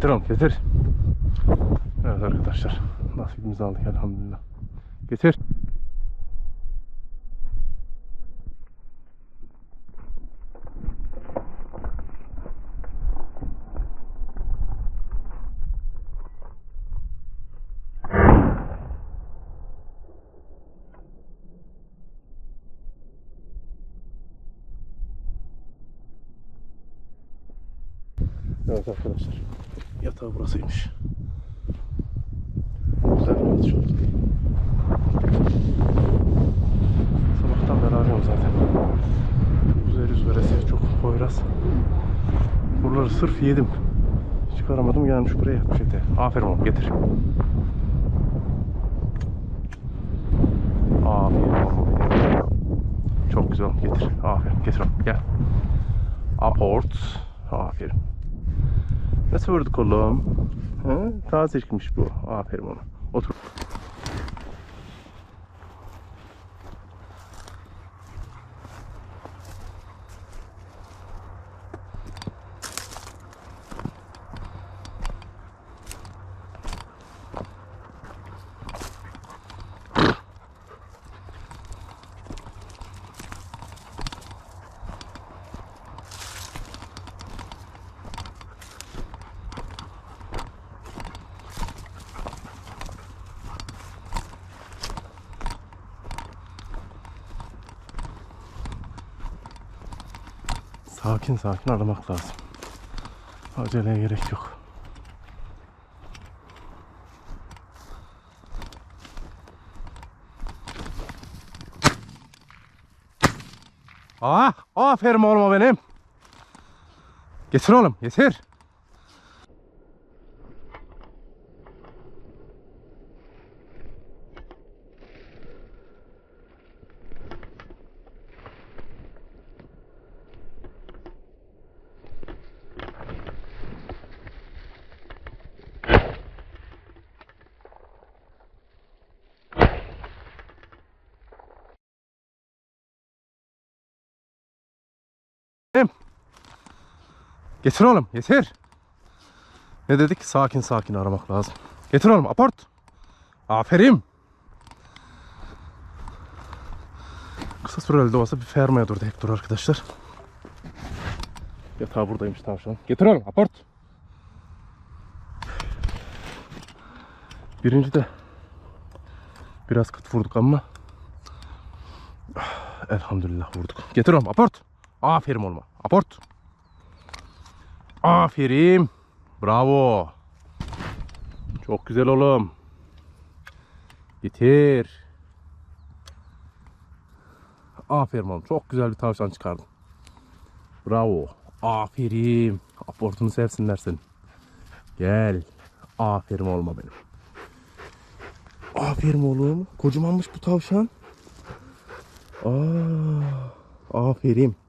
Getir getir. Evet arkadaşlar. Nasibimizi aldık elhamdülillah. Getir. Evet arkadaşlar. Yatağı burasıymış. Güzel bir yatış oldu. Sabahtan beri arıyorum zaten. Üzeri üzeresi çok poyraz. Buraları sırf yedim. Çıkaramadım gelmiş buraya yatmış ete. Aferin oğlum getir. Çok güzel getir. Aferin getir oğlum gel. Aport. Aferin. Nasıl vurduk oğlum? He? Taze çıkmış bu. Aferin ona. Sakin sakin aramak lazım. Aceleye gerek yok. Ah, aferin oğluma benim. Getir oğlum, getir. Getir oğlum, getir. Ne dedik? Sakin sakin aramak lazım. Getir oğlum, aport. Aferin. Kısa süreli de olsa bir fermaya durdu hep dur arkadaşlar. Yatağı buradaymış tavşan. Getir oğlum, aport. Birinci de biraz kıt vurduk ama elhamdülillah vurduk. Getir oğlum, aport. Aferin oğluma, aport. Aferin. Bravo. Çok güzel oğlum. Getir. Aferin oğlum. Çok güzel bir tavşan çıkardın. Bravo. Aferin. Aportunu sevsinler seni. Gel. Aferin oğluma benim. Aferin oğlum. Kocamanmış bu tavşan. Aa, aferin.